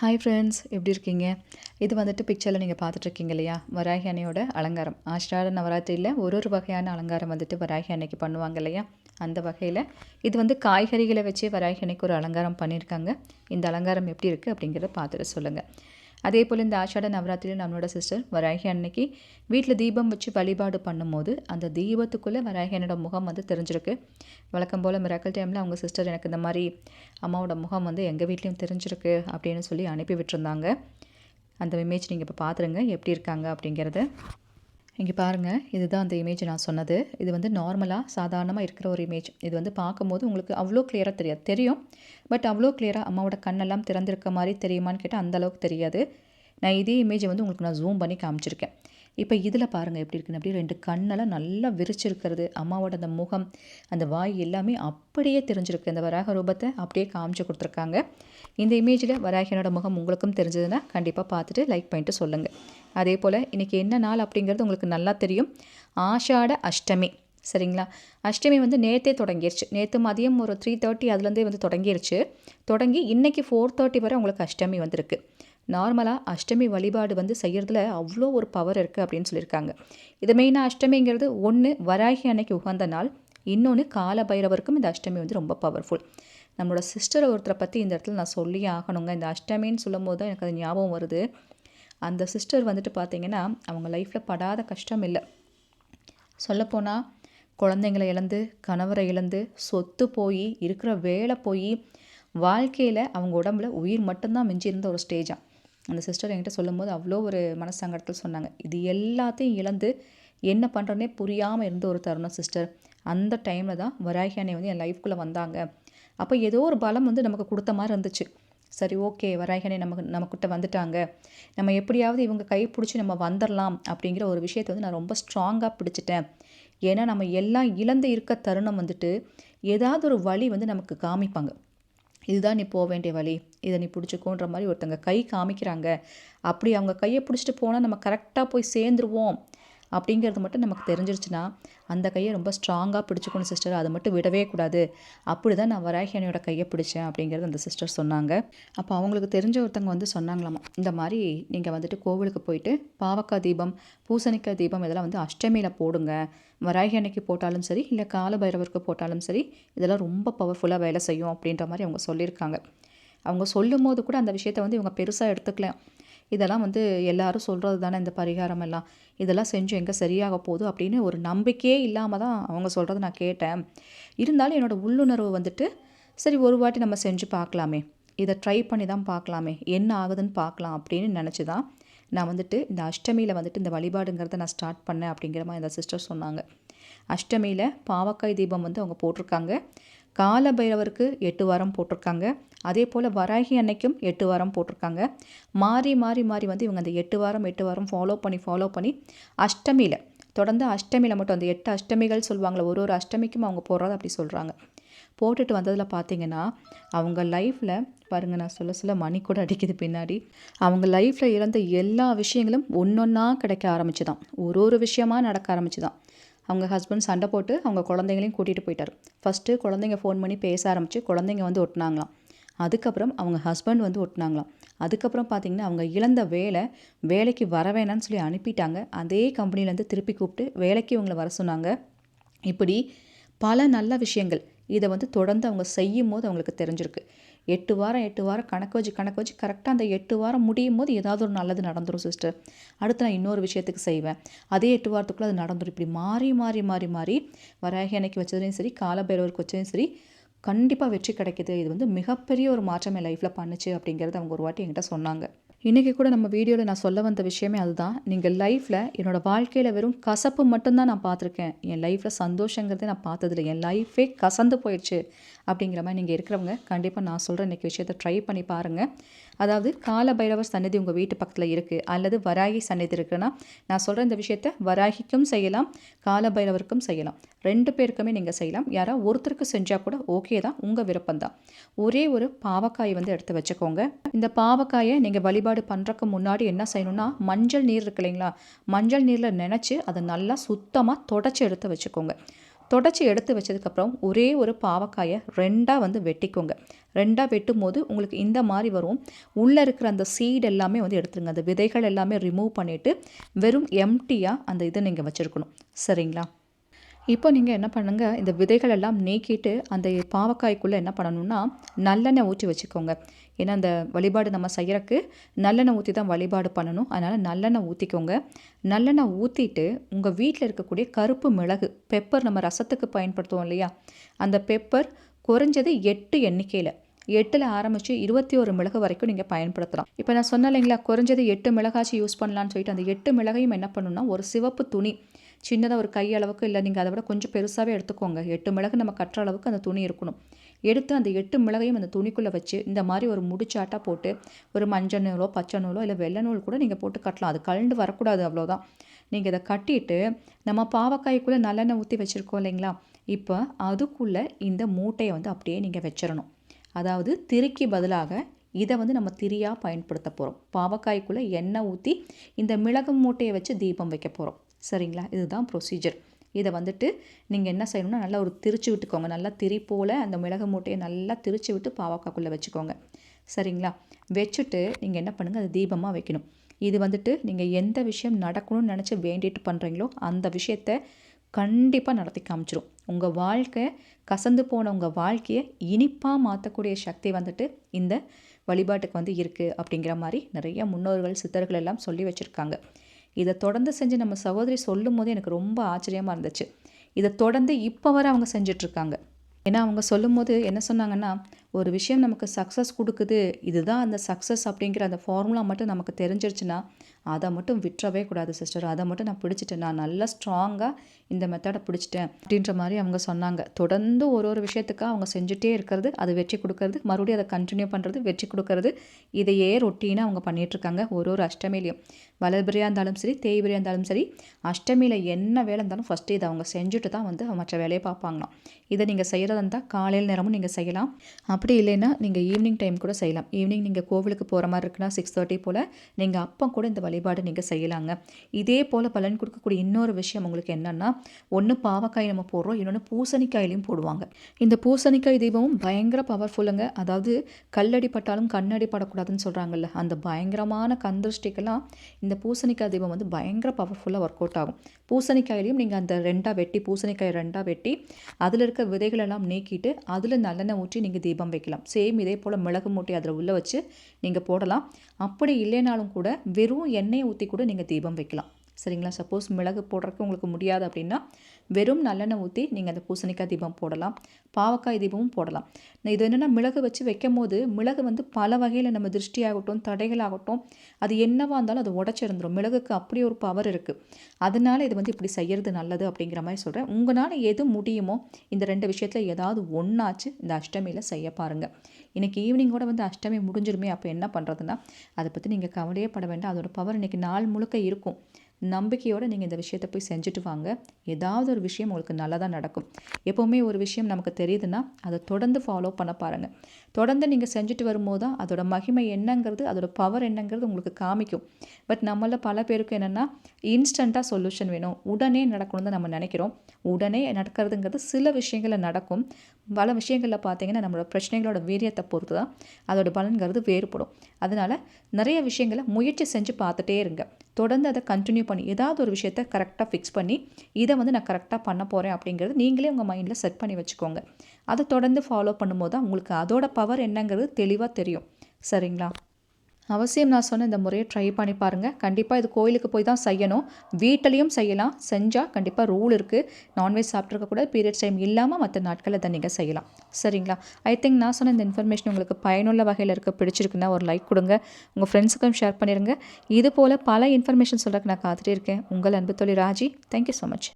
Hi friends எப்படி இருக்கீங்க? இது வந்துட்டு பிக்சரில் நீங்கள் பார்த்துட்ருக்கீங்க இல்லையா? வராகி அன்னையோட அலங்காரம். ஆஷாட நவராத்திரியில் ஒரு ஒரு வகையான அலங்காரம் வந்துட்டு வராகி அன்னைக்கு பண்ணுவாங்க இல்லையா? அந்த வகையில் இது வந்து காய்கறிகளை வச்சு வராகி அன்னைக்கு ஒரு அலங்காரம் பண்ணியிருக்காங்க. இந்த அலங்காரம் எப்படி இருக்குது அப்படிங்கிறத பார்த்துட்டு சொல்லுங்கள் அதே போல் இந்த ஆஷாட நவராத்திரியில் நம்மளோட சிஸ்டர் வராகி அன்னைக்கு வீட்டில் தீபம் வச்சு வழிபாடு பண்ணும்போது அந்த தீபத்துக்குள்ளே வராகி அண்ணோட முகம் வந்து தெரிஞ்சிருக்கு. வழக்கம் போல் மிராக்கல் டைமில் அவங்க சிஸ்டர் எனக்கு இந்த மாதிரி அம்மாவோட முகம் வந்து எங்கள் வீட்லேயும் தெரிஞ்சிருக்கு அப்படின்னு சொல்லி அனுப்பி விட்டுருந்தாங்க. அந்த இமேஜ் நீங்கள் இப்போ பார்த்துருங்க எப்படி இருக்காங்க அப்படிங்கிறது. இங்கே பாருங்கள் இதுதான் அந்த இமேஜ் நான் சொன்னது. இது வந்து நார்மலாக சாதாரணமாக இருக்கிற ஒரு இமேஜ் இது வந்து பார்க்கும்போது உங்களுக்கு அவ்வளோ கிளியராக தெரியாது. தெரியும். பட் அவ்வளோ கிளியராக அம்மாவோட கண்ணெல்லாம் திறந்திருக்க மாதிரி தெரியுமான்னு கேட்டால் அந்தளவுக்கு தெரியாது. நான் இதே இமேஜை வந்து உங்களுக்கு நான் ஜூம் பண்ணி காமிச்சிருக்கேன். இப்போ இதில் பாருங்கள் எப்படி இருக்குன்னு. அப்படி ரெண்டு கண்ணெல்லாம் நல்லா விரிச்சிருக்கிறது. அம்மாவோட அந்த முகம் அந்த வாய் எல்லாமே அப்படியே தெரிஞ்சிருக்கு. இந்த வராக ரூபத்தை அப்படியே காமிச்சு கொடுத்துருக்காங்க. இந்த இமேஜில் வராகியனோட முகம் உங்களுக்கும் தெரிஞ்சதுன்னா கண்டிப்பாக பார்த்துட்டு லைக் பண்ணிட்டு சொல்லுங்கள் அதே போல் இன்றைக்கி என்ன நாள் அப்படிங்கிறது உங்களுக்கு நல்லா தெரியும். ஆஷாட அஷ்டமி. சரிங்களா? அஷ்டமி வந்து நேற்றே தொடங்கிருச்சு. நேற்று மதியம் ஒரு த்ரீ தேர்ட்டி அதுலேருந்தே வந்து தொடங்கிருச்சு. தொடங்கி இன்றைக்கி ஃபோர் தேர்ட்டி வரை உங்களுக்கு அஷ்டமி வந்திருக்கு. நார்மலாக அஷ்டமி வழிபாடு வந்து செய்கிறதுல அவ்வளோ ஒரு பவர் இருக்குது அப்படின்னு சொல்லியிருக்காங்க. இது மெயினாக அஷ்டமிங்கிறது ஒன்று வராகி அன்னைக்கு உகந்த நாள் இன்னொன்று கால பைரவருக்கும் இந்த அஷ்டமி வந்து ரொம்ப பவர்ஃபுல் நம்மளோட சிஸ்டரை ஒருத்தரை பற்றி இந்த இடத்துல நான் சொல்லி ஆகணுங்க. இந்த அஷ்டமின்னு சொல்லும் போது தான் எனக்கு அது ஞாபகம் வருது. அந்த சிஸ்டர் வந்துட்டு பார்த்திங்கன்னா அவங்க லைஃப்பில் படாத கஷ்டம் இல்லை. சொல்லப்போனால் குழந்தைங்களை இழந்து கணவரை இழந்து சொத்து போய் இருக்கிற வேலை போய் வாழ்க்கையில் அவங்க உடம்புல உயிர் மட்டும்தான் மிஞ்சி இருந்த ஒரு ஸ்டேஜாக அந்த சிஸ்டர் என்கிட்ட சொல்லும்போது அவ்வளோ ஒரு மனசங்கடத்தில் சொன்னாங்க. இது எல்லாத்தையும் இழந்து என்ன பண்ணுறனே புரியாமல் இருந்த ஒரு தருணம் சிஸ்டர். அந்த டைமில் தான் வராகி அணை வந்து என் லைஃப்குள்ளே வந்தாங்க. அப்போ ஏதோ ஒரு பலம் வந்து நமக்கு கொடுத்த மாதிரி இருந்துச்சு. சரி ஓகே வராகி நமக்கு நம்மக்கிட்ட வந்துட்டாங்க. நம்ம எப்படியாவது இவங்க கை பிடிச்சி நம்ம வந்துடலாம் அப்படிங்கிற ஒரு விஷயத்தை வந்து நான் ரொம்ப ஸ்ட்ராங்காக பிடிச்சிட்டேன். ஏன்னா நம்ம எல்லாம் இழந்து இருக்க தருணம் வந்துட்டு ஏதாவது ஒரு வழி வந்து நமக்கு காமிப்பாங்க. இதுதான் நீ போக வேண்டிய வழி. இதை நீ பிடிச்சிக்கோன்ற மாதிரி ஒருத்தங்க கை காமிக்கிறாங்க. அப்படி அவங்க கையை பிடிச்சிட்டு போனால் நம்ம கரெக்டாக போய் சேர்ந்துருவோம் அப்படிங்கிறது மட்டும் நமக்கு தெரிஞ்சிருச்சுன்னா அந்த கையை ரொம்ப ஸ்ட்ராங்காக பிடிச்சிக்கணும் சிஸ்டர் அதை மட்டும் விடவே கூடாது. அப்படி தான் நான் வராகியனையோட கையை பிடிச்சேன் அப்படிங்கிறது அந்த சிஸ்டர் சொன்னாங்க. அப்போ அவங்களுக்கு தெரிஞ்ச ஒருத்தவங்க வந்து சொன்னாங்களாமா இந்த மாதிரி நீங்கள் வந்துட்டு கோவிலுக்கு போயிட்டு பாவக்காய் தீபம் பூசணிக்காய் தீபம் இதெல்லாம் வந்து அஷ்டமியில் போடுங்க. வராகி அன்னைக்கு போட்டாலும் சரி இல்லை கால பைரவருக்கு போட்டாலும் சரி இதெல்லாம் ரொம்ப பவர்ஃபுல்லாக வேலை செய்யும் அப்படின்ற மாதிரி அவங்க சொல்லியிருக்காங்க. அவங்க சொல்லும் போது கூட அந்த விஷயத்த வந்து இவங்க பெருசாக எடுத்துக்கலாம் இதெல்லாம் வந்து எல்லாரும் சொல்கிறது தானே இந்த பரிகாரம் எல்லாம். இதெல்லாம் செஞ்சு எங்கே சரியாக போகுது அப்படின்னு ஒரு நம்பிக்கையே இல்லாமல் தான் அவங்க சொல்கிறத நான் கேட்டேன். இருந்தாலும் என்னோடய உள்ளுணர்வு வந்துட்டு சரி ஒரு வாட்டி நம்ம செஞ்சு பார்க்கலாமே. இதை ட்ரை பண்ணி தான் பார்க்கலாமே. என்ன ஆகுதுன்னு பார்க்கலாம் அப்படின்னு நினச்சி தான் நான் வந்துட்டு இந்த அஷ்டமியில் வந்துட்டு இந்த வழிபாடுங்கிறத நான் ஸ்டார்ட் பண்ணேன் அப்படிங்கிற மாதிரி இந்த சிஸ்டர் சொன்னாங்க. அஷ்டமியில் பாவக்காய் தீபம் வந்து அவங்க போட்டிருக்காங்க. கால பைரவருக்கு எட்டு வாரம் போட்டிருக்காங்க. அதே போல் வராகி அன்னைக்கும் எட்டு வாரம் போட்டிருக்காங்க. மாறி மாறி மாறி வந்து இவங்க அந்த எட்டு வாரம் எட்டு வாரம் ஃபாலோ பண்ணி ஃபாலோ பண்ணி அஷ்டமியில் தொடர்ந்து அஷ்டமியில் மட்டும் அந்த எட்டு அஷ்டமிகள் சொல்லுவாங்களே ஒரு ஒரு அஷ்டமிக்கும் அவங்க போடுறது அப்படி சொல்கிறாங்க போட்டுட்டு வந்ததில் பார்த்தீங்கன்னா அவங்க லைஃப்பில் பாருங்கள் நான் சொல்ல சொல்ல மணி கூட அடிக்குது பின்னாடி. அவங்க லைஃப்பில் இழந்த எல்லா விஷயங்களும் ஒன்று ஒன்றா கிடைக்க ஆரம்பிச்சு தான் ஒரு ஒரு விஷயமாக நடக்க ஆரம்பிச்சு தான் அவங்க ஹஸ்பண்ட் சண்டை போட்டு அவங்க குழந்தைங்களையும் கூட்டிகிட்டு போயிட்டார். ஃபஸ்ட்டு குழந்தைங்க ஃபோன் பண்ணி பேச ஆரம்பித்து குழந்தைங்க வந்து ஒட்டினாங்களாம். அதுக்கப்புறம் அவங்க ஹஸ்பண்ட் வந்து ஒட்டினாங்களாம். அதுக்கப்புறம் பார்த்திங்கன்னா அவங்க இழந்த வேலை வேலைக்கு வர வேணான்னு சொல்லி அனுப்பிட்டாங்க. அதே கம்பெனிலேருந்து திருப்பி கூப்பிட்டு வேலைக்கு இவங்களை வர சொன்னாங்க. இப்படி பல நல்ல விஷயங்கள் இதை வந்து தொடர்ந்து அவங்க செய்யும் போது அவங்களுக்கு தெரிஞ்சிருக்கு. எட்டு வாரம் எட்டு வாரம் கணக்கு வச்சு கணக்கு வச்சு கரெக்டாக அந்த எட்டு வாரம் முடியும் போது ஏதாவது ஒரு நல்லது நடந்துடும் சிஸ்டர் அடுத்து நான் இன்னொரு விஷயத்துக்கு செய்வேன். அதே எட்டு வாரத்துக்குள்ளே அது நடந்துடும் இப்படி மாறி மாறி மாறி மாறி வராகி அன்னைக்கு வச்சதுலையும் சரி காலபைரவருக்கு வச்சதையும் சரி கண்டிப்பாக வெற்றி கிடைக்கிது. இது வந்து மிகப்பெரிய ஒரு மாற்றம் என் லைஃப்பில் பண்ணுச்சு அப்படிங்கிறது அவங்க ஒரு வாட்டி என்கிட்ட சொன்னாங்க. இன்றைக்கி கூட நம்ம வீடியோவில் நான் சொல்ல வந்த விஷயமே அதுதான். நீங்கள் லைஃப்பில் என்னோடய வாழ்க்கையில் வெறும் கசப்பு மட்டும்தான் நான் பார்த்துருக்கேன். என் லைஃப்பில் சந்தோஷங்கிறதே நான் பார்த்ததில்லை. என் லைஃபே கசந்து போயிடுச்சு அப்படிங்கிற மாதிரி நீங்கள் இருக்கிறவங்க கண்டிப்பாக நான் சொல்கிற இன்றைக்கி விஷயத்தை ட்ரை பண்ணி பாருங்கள் அதாவது கால பைரவர் சன்னதி உங்கள் வீட்டு பக்கத்தில் இருக்குது அல்லது வராகி சன்னதி இருக்குன்னா நான் சொல்கிற இந்த விஷயத்த வராகிக்கும் செய்யலாம் கால பைரவருக்கும் செய்யலாம். ரெண்டு பேருக்குமே நீங்கள் செய்யலாம். யாராவது ஒருத்தருக்கு செஞ்சால் கூட ஓகே தான் உங்கள் விருப்பம் தான் ஒரே ஒரு பாவக்காயை வந்து எடுத்து வச்சுக்கோங்க. இந்த பாவக்காயை நீங்கள் வழிபாடு பண்ணுறக்கு முன்னாடி என்ன செய்யணும்னா மஞ்சள் நீர் இருக்கு இல்லைங்களா? மஞ்சள் நீரில் நினச்சி அதை நல்லா சுத்தமாக தொடச்சி எடுத்து வச்சுக்கோங்க. தொடச்சி எடுத்து வச்சதுக்கப்புறம் ஒரே ஒரு பாவக்காயை ரெண்டாக வந்து வெட்டிக்கோங்க. ரெண்டாக வெட்டும் போது உங்களுக்கு இந்த மாதிரி வரும். உள்ளே இருக்கிற அந்த சீட் எல்லாமே வந்து எடுத்துருங்க. அந்த விதைகள் எல்லாமே ரிமூவ் பண்ணிவிட்டு வெறும் எம்டியாக அந்த இதை நீங்கள் வச்சுருக்கணும். சரிங்களா? இப்போ நீங்கள் என்ன பண்ணுங்கள் இந்த விதைகள் எல்லாம் நீக்கிட்டு அந்த பாவக்காய்க்குள்ளே என்ன பண்ணணும்னா நல்லெண்ணெய் ஊற்றி வச்சுக்கோங்க. ஏன்னா அந்த வழிபாடு நம்ம செய்கிறக்கு நல்லெண்ணெய் ஊற்றி தான் வழிபாடு பண்ணணும். அதனால் நல்லெண்ணெய் ஊற்றிக்கோங்க நல்லெண்ணெய் ஊற்றிட்டு உங்கள் வீட்டில் இருக்கக்கூடிய கருப்பு மிளகு பெப்பர் நம்ம ரசத்துக்கு பயன்படுத்துவோம் இல்லையா? அந்த பெப்பர் குறைஞ்சது எட்டு எண்ணிக்கையில். எட்டில் ஆரம்பித்து இருபத்தி ஒரு மிளகு வரைக்கும் நீங்கள் பயன்படுத்தலாம். இப்போ நான் சொன்னேன் இல்லைங்களா குறைஞ்சது எட்டு மிளகாச்சும் யூஸ் பண்ணலான்னு சொல்லிட்டு அந்த எட்டு மிளகையும் என்ன பண்ணணும்னா ஒரு சிவப்பு துணி சின்னதாக ஒரு கையளவுக்கு இல்லை நீங்கள் அதை விட கொஞ்சம் பெருசாகவே எடுத்துக்கோங்க. எட்டு மிளகு நம்ம கட்டுற அளவுக்கு அந்த துணி இருக்கணும். எடுத்து அந்த எட்டு மிளகையும் அந்த துணிக்குள்ளே வச்சு இந்த மாதிரி ஒரு முடிச்சாட்டாக போட்டு ஒரு மஞ்சள் நூலோ பச்சை நூலோ இல்லை வெள்ளை நூல் கூட நீங்கள் போட்டு கட்டலாம். அது கலண்டு வரக்கூடாது அவ்வளோதான் நீங்கள் இதை கட்டிட்டு நம்ம பாவக்காய்க்குள்ளே நல்லெண்ணெய் ஊற்றி வச்சுருக்கோம் இல்லைங்களா? இப்போ அதுக்குள்ளே இந்த மூட்டையை வந்து அப்படியே நீங்கள் வச்சிடணும் அதாவது திரிக்கு பதிலாக இதை வந்து நம்ம திரியாக பயன்படுத்த போகிறோம் பாவக்காய்க்குள்ளே எண்ணெய் ஊற்றி இந்த மிளகு மூட்டையை வச்சு தீபம் வைக்க போகிறோம் சரிங்களா? இதுதான் ப்ரொசீஜர் இதை வந்துட்டு நீங்கள் என்ன செய்யணும்னா நல்லா ஒரு திரிச்சு விட்டுக்கோங்க. நல்லா திரி போல் அந்த மிளகு மூட்டையை நல்லா திரிச்சு விட்டு பாவக்காய்க்குள்ளே வச்சுக்கோங்க. சரிங்களா? வச்சுட்டு நீங்கள் என்ன பண்ணுங்கள் அது தீபமாக வைக்கணும். இது வந்துட்டு நீங்கள் எந்த விஷயம் நடக்கணும்னு நினச்சி வேண்டிட்டு பண்ணுறீங்களோ அந்த விஷயத்த கண்டிப்பாக நடத்தி காமிச்சிரும். உங்கள் வாழ்க்கை கசந்து போன உங்கள் வாழ்க்கையை இனிப்பாக மாற்றக்கூடிய சக்தி வந்துட்டு இந்த வழிபாட்டுக்கு வந்து இருக்குது அப்படிங்கிற மாதிரி நிறைய முன்னோர்கள் சித்தர்கள் எல்லாம் சொல்லி வச்சுருக்காங்க. இதை தொடர்ந்து செஞ்சு நம்ம சகோதரி சொல்லும் போது எனக்கு ரொம்ப ஆச்சரியமாக இருந்துச்சு. இதை தொடர்ந்து இப்போ வரை அவங்க செஞ்சிட்ருக்காங்க ஏன்னா அவங்க சொல்லும் போது என்ன சொன்னாங்கன்னா ஒரு விஷயம் நமக்கு சக்ஸஸ் கொடுக்குது இதுதான் அந்த சக்ஸஸ் அப்படிங்கிற அந்த ஃபார்முலா மட்டும் நமக்கு தெரிஞ்சிருச்சுன்னா அதை மட்டும் விட்டுறவே கூடாது சிஸ்டர் அதை மட்டும் நான் பிடிச்சிட்டேன். நான் நல்லா ஸ்ட்ராங்காக இந்த மெத்தடை பிடிச்சிட்டேன் அப்படின்ற மாதிரி அவங்க சொன்னாங்க. தொடர்ந்து ஒரு ஒரு விஷயத்துக்காக அவங்க செஞ்சுட்டே இருக்கிறது அது வெற்றி கொடுக்கறது மறுபடியும் அதை கண்டினியூ பண்ணுறது வெற்றி கொடுக்கறது இதையே ரொட்டீனாக அவங்க பண்ணிகிட்ருக்காங்க ஒரு ஒரு அஷ்டமிலையும். வளர்பிரியாக இருந்தாலும் சரி தேய்பிரியாக இருந்தாலும் சரி அஷ்டமியில் என்ன வேலை இருந்தாலும் ஃபஸ்ட்டு இதை அவங்க செஞ்சுட்டு தான் வந்து மற்ற வேலையை பார்ப்பாங்களாம். இதை நீங்கள் செய்கிறதா இருந்தால் காலையில் நேரமும் நீங்கள் செய்யலாம். அப்படி இல்லைன்னா நீங்கள் ஈவினிங் டைம் கூட செய்யலாம். ஈவினிங் நீங்கள் கோவிலுக்கு போகிற மாதிரி இருக்குன்னா சிக்ஸ் தேர்ட்டி போல் நீங்கள் அப்போ கூட இந்த வழிபாடு நீங்கள் செய்யலாங்க. இதே போல் பலன் கொடுக்கக்கூடிய இன்னொரு விஷயம் உங்களுக்கு என்னென்னா ஒன்று பாவக்காய் நம்ம போடுறோம் இன்னொன்று பூசணிக்காயிலையும் போடுவாங்க. இந்த பூசணிக்காய் தீபமும் பயங்கர பவர்ஃபுல்லுங்க அதாவது கல்லடி பட்டாலும் கண்ணடி படக்கூடாதுன்னு சொல்கிறாங்கல்ல அந்த பயங்கரமான கந்திருஷ்டிக்கெல்லாம் இந்த பூசணிக்காய் தீபம் வந்து பயங்கர பவர்ஃபுல்லாக ஒர்க் அவுட் ஆகும். பூசணிக்காயிலையும் நீங்கள் அந்த ரெண்டாக வெட்டி பூசணிக்காய் ரெண்டாக வெட்டி அதில் இருக்க விதைகளெல்லாம் நீக்கிட்டு அதில் நல்லெண்ணெய் ஊற்றி நீங்கள் தீபம் வைக்கலாம். சேம் இதே போல் மிளகு மூட்டை அதில் உள்ளே வச்சு நீங்கள் போடலாம். அப்படி இல்லைனாலும் கூட வெறும் எண்ணெயை ஊற்றி கூட நீங்கள் தீபம் வைக்கலாம். சரிங்களா? சப்போஸ் மிளகு போடுறதுக்கு உங்களுக்கு முடியாது அப்படின்னா வெறும் நல்லெண்ணெய் ஊற்றி நீங்கள் அந்த பூசணிக்காய் தீபம் போடலாம். பாவக்காய் தீபமும் போடலாம். இது என்னென்னா மிளகு வச்சு வைக்கும் போது மிளகு வந்து பல வகையில் நம்ம திருஷ்டியாகட்டும் தடைகளாகட்டும் அது என்னவாக இருந்தாலும் அது உடச்சிருந்துடும் மிளகுக்கு அப்படி ஒரு பவர் இருக்குது அதனால் இது வந்து இப்படி செய்கிறது நல்லது அப்படிங்கிற மாதிரி சொல்கிறேன் உங்களால் எது முடியுமோ இந்த ரெண்டு விஷயத்தில் ஏதாவது ஒன்றாச்சு இந்த அஷ்டமியில் செய்ய பாருங்கள் இன்றைக்கி ஈவினிங்கோட வந்து அஷ்டமி முடிஞ்சிருமே அப்போ என்ன பண்ணுறதுன்னா அதை பற்றி நீங்கள் கவலையே பட வேண்டாம். அதோட பவர் இன்றைக்கி நாள் முழுக்க இருக்கும். நம்பிக்கையோடு நீங்கள் இந்த விஷயத்தை போய் செஞ்சுட்டு வாங்க. ஏதாவது ஒரு விஷயம் உங்களுக்கு நல்லதாக நடக்கும். எப்போவுமே ஒரு விஷயம் நமக்கு தெரியுதுன்னா அதை தொடர்ந்து ஃபாலோ பண்ண பாருங்கள் தொடர்ந்து நீங்கள் செஞ்சுட்டு வரும்போது தான் அதோட மகிமை என்னங்கிறது அதோட பவர் என்னங்கிறது உங்களுக்கு காமிக்கும். பட் நம்மள பல பேருக்கு என்னென்னா இன்ஸ்டண்ட்டாக சொல்யூஷன் வேணும். உடனே நடக்கணும் தான் நம்ம நினைக்கிறோம். உடனே நடக்கிறதுங்கிறது சில விஷயங்களில் நடக்கும். பல விஷயங்களில் பார்த்தீங்கன்னா நம்மளோட பிரச்சனைகளோட வீரியத்தை பொறுத்து தான் அதோட பலன்கிறது வேறுபடும். அதனால் நிறைய விஷயங்களை முயற்சி செஞ்சு பார்த்துட்டே இருங்க. தொடர்ந்து அதை கண்டினியூ பண்ணி ஏதாவது ஒரு விஷயத்த கரெக்டாக ஃபிக்ஸ் பண்ணி இதை வந்து நான் கரெக்டாக பண்ண போகிறேன் அப்படிங்கிறது நீங்களே உங்கள் மைண்டில் செட் பண்ணி வச்சுக்கோங்க. அதை தொடர்ந்து ஃபாலோ பண்ணும்போது தான் உங்களுக்கு அதோட பவர் என்னங்கிறது தெளிவாக தெரியும். சரிங்களா? அவசியம் நான் சொன்ன இந்த முறையை ட்ரை பண்ணி பாருங்கள் கண்டிப்பாக இது கோயிலுக்கு போய் தான் செய்யணும். வீட்டிலையும் செய்யலாம். செஞ்சால் கண்டிப்பாக ரூல் இருக்குது நான்வெஜ் சாப்பிட்ருக்கக்கூடாது பீரியட்ஸ் டைம் இல்லாமல் மற்ற நாட்களில் அதை நீங்கள் செய்யலாம். சரிங்களா? ஐ திங்க் நான் சொன்ன இந்த இன்ஃபர்மேஷன் உங்களுக்கு பயனுள்ள வகையில் இருக்க. பிடிச்சிருக்குன்னா ஒரு லைக் கொடுங்க. உங்கள் ஃப்ரெண்ட்ஸுக்கும் ஷேர் பண்ணிடுங்க இது போல் பல இன்ஃபர்மேஷன் சொல்கிறதுக்கு நான் காத்துட்டே இருக்கேன். உங்கள் அன்பு தொழில் ராஜி. Thank you so much